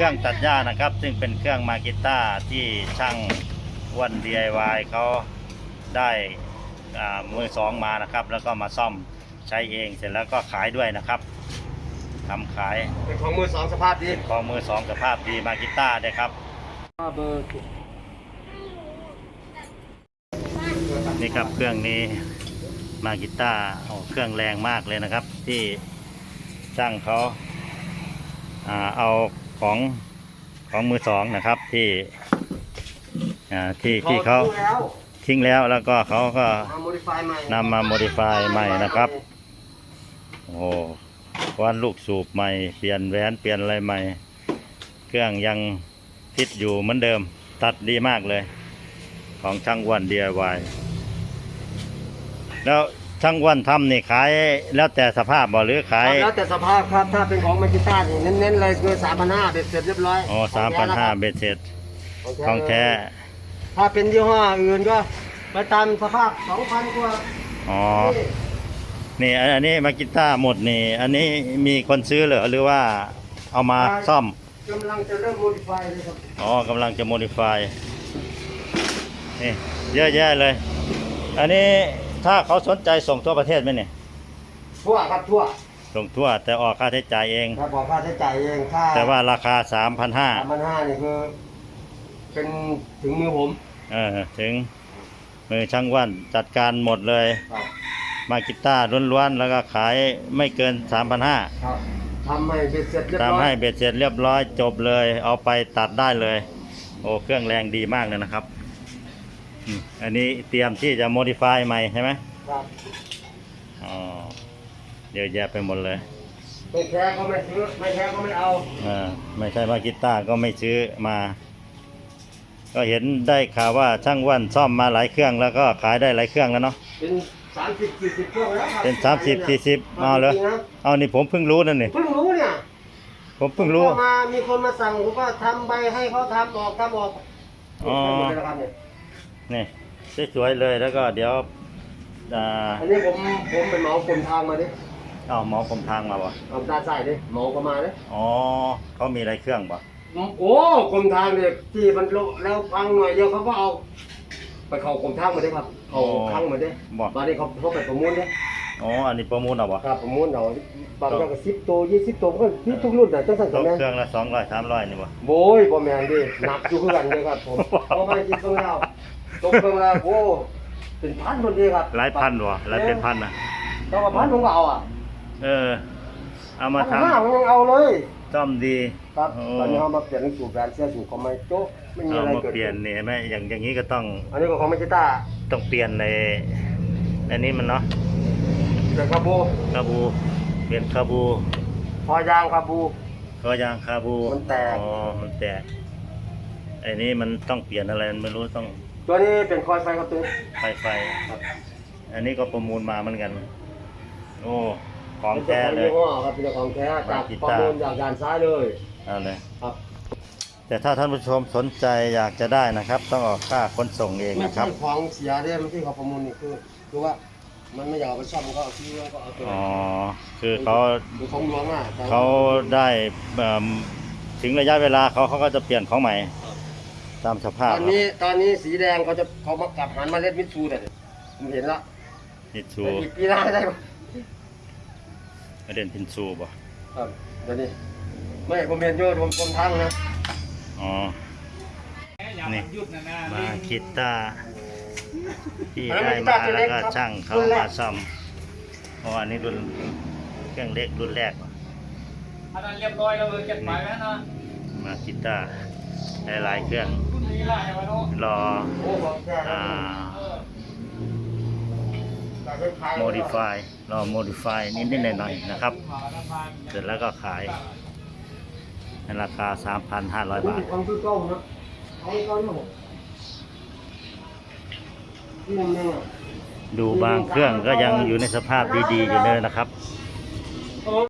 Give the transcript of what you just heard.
รื่องตัดหญ้านะครับ ซึ่งเป็นเครื่องมากิต้าที่ช่างอ้วัน DIY เขาได้อ่ามือสองมานะครับ แล้วก็มาซ่อมใช้เองเสร็จแล้วก็ขายด้วยนะครับทำขายเป็นของมือสองสภาพดีของมือสองสภาพดีมากิต้าด้วยครับเบอร์นี่ครับเครื่องนี้มากิต้าโอ้เครื่องแรงมากเลยนะครับ ที่ช่างเขาอ่าเอา ของของมือสองนะครับที่อ่าที่ที่เขาแล้วทิ้งแล้วแล้วก็เขาก็มาโมดิฟายใหม่นำมา modify ใหม่นะครับโอ้โหวันลูกสูบใหม่ เปลี่ยนแหวนเปลี่ยนอะไรใหม่ เครื่องยังฟิตอยู่เหมือนเดิม ตัดดีมากเลย ของช่างอ้วัน DIY แล้ว ช่างอ้วันทำนี่ขายแล้วแต่สภาพบ่หรือขาย แล้วแต่สภาพครับถ้าเป็นของมาจิต้านี่เน้นๆเลยคือสามพันห้าเบ็ดเสร็จเรียบร้อยอ๋อสามพันห้าเบ็ดเสร็จของแท้ถ้าเป็นยี่ห้ออื่นก็ ไปตามสภาพสองพันกว่าอ๋อ นี่นี่อันอันนี้มากิต้าหมดนี่ อันนี้มีคนซื้อเหรอหรือว่าเอามาซ่อม กำลังจะเริ่มโมดิฟายเลยครับอ๋อกำลังจะ modify นี่เยอะแยะเลย อันนี้ ถ้าเขาสนใจส่งทั่วประเทศไหมเนี่ยทั่วครับทั่วส่งทั่วแต่ออกค่าใช้จ่ายเอง ครับบอกค่าใช้จ่ายเองค่าแต่ว่าราคา3,500สามพันห้านี่คือ เป็นถึงมือผม เออถึงมือช่างว่านจัดการหมดเลย ครับมากิต้าล้วนๆแล้วก็ขายไม่เกิน3,500ครับทำให้เบ็ดเสร็จเรียบร้อยทำให้เบ็ดเสร็จเรียบร้อยจบเลย เอาไปตัดได้เลย โอ้เครื่องแรงดีมากเลยนะครับ อืมอันนี้เตรียมที่จะ modify ใหม่ใช่ไหมครับอ๋อเยอะแยะไปหมดเลยไม่แท้ก็ไม่ซื้อไม่แท้ก็ไม่เอาอ่าไม่ใช่มากีตาร์ก็ไม่ซื้อมา ก็เห็นได้ข่าวว่าช่างว่านซ่อมมาหลายเครื่องแล้วก็ขายได้หลายเครื่องแล้วเนาะเป็นสามสิบสี่สิบเครื่องแล้วครับเป็นสามสิบสี่สิบเอาเลยจริงๆนะเอานี่ผมเพิ่งรู้นั่นนี่เพิ่งรู้เนี่ยผมเพิ่งรู้ก็มามีคนมาสั่งผมก็ทำใบให้เขาทำออกทำออกอ๋อ นี่สวยๆเลยแล้วก็เดี๋ยวอ่าอันนี้ผมผมเป็นเหมากลมทางมาดิเอาหมอกรมทางมาบ่เอาด้านซ้ายดิเหมาก็มาดิอ๋อเขามีอะไรเครื่องบ่โอ้กลมทางเนี่ยที่มันโละแล้วพังหน่อยเดียวเขาก็เอา ไปเข้ากลมทางมาดิครับเขาพังมาดิบ่ตอนนี้เขาเขาไปประมูลดิ อ๋อ อันนี้ประมูลเอาบ่ครับประมูลเอาบางอย่างก็สิบตัวยี่สิบตัวมันก็มีทุกรุ่นนะจังสั่งตกันกแม่เครื่องละสองร้อยสามร้อยนี่บ่โบยบ่แม่นดิหนักอยู่คือกันเลยครับผมเอาไปกินตรงแล้วตกตรงแล้วโอ้เป็นพันคนดีครับหลายพันบ่หลายเป็นพันนะต้องมาพันผมก็เอาอะเออ เอามาพันทำห้าผมยังเอาเลยซ่อมดีครับโอ้ตอนนี้เขามาเปลี่ยนสูตรแบรนด์เสื้อสูตรของไมโจ้ไม่มีเอาอะไรมาเกิดเปลี่ยนขึ้นเนี่ยไหมอย่างอย่างนี้ก็ต้อง อันนี้ก็ของไมจิต้าต้องเปลี่ยนในในนี้มันเนาะ เกิดคาบูคาบูเปลี่ยนคาบูพอยางคาบูก็ยางคาบูมันแตกอ๋อมันแตกไอ้นี้มันต้องเปลี่ยนอะไรไม่รู้ต้อง ตัวนี้เป็นคอยไฟครับตัวนี้ไฟไฟครับ อันนี้ก็ประมูลมาเหมือนกัน โอ้ของแท้เลยป็นจ้าของยี่ห้อครับเป็นเจ้าของแท้จากมาจิประต้ามูลจากด่านซ้ายเลยเอาเลยครับแต่ถ้าท่านผู้ชมสนใจอยากจะได้นะครับ ต้องออกค่าขนส่งเองไม่นะคใช่รับของเสียเด้ไม่ใช่ของประมูลนี่คือคือว่า มันไม่อยากเอาไปซ่อมก็เอาที่ก็เอาตัวอ๋อคือเขาคือของหลวงอะแต่เขาได้เอิ่มถึงระยะเวลาเขาเขาก็จะเปลี่ยนของใหม่ ตามสภาพตอนนี้ตอนนี้สีแดงเขาจะเขามากลับหันมาเล่นมิตซูแต่ยผมเห็นละพินซูแต่อีกปีหน้าได้ปะประเด็นพินซูบ่ครับเดี๋ยวนี้ไม่ผมเห็นโยผมผมทั้งนะอ๋อ นี่ มาคิดต้า ที่ได้มาแล้วก็ช่างเขามาซ่อมเพราะอันนี้รุ่นเครื่องเล็กรุ่นแรกอันนั้นเรียบร้อยแล้วเออเก็บไว้แล้วนะมาคิดต้าหลายๆเครื่องรุ่นนี้ไล่ไว้เนาะรอโอ้ของแท้อ่าเออแต่เป็นไทย modify รอ modify นิดๆหน่อยๆนะครับผ่านน้ำพันเสร็จแล้วก็ขายในราคา 3,500 บาท ดูบางเครื่องก็ยังอยู่ในสภาพดีๆอยู่เลยนะครับ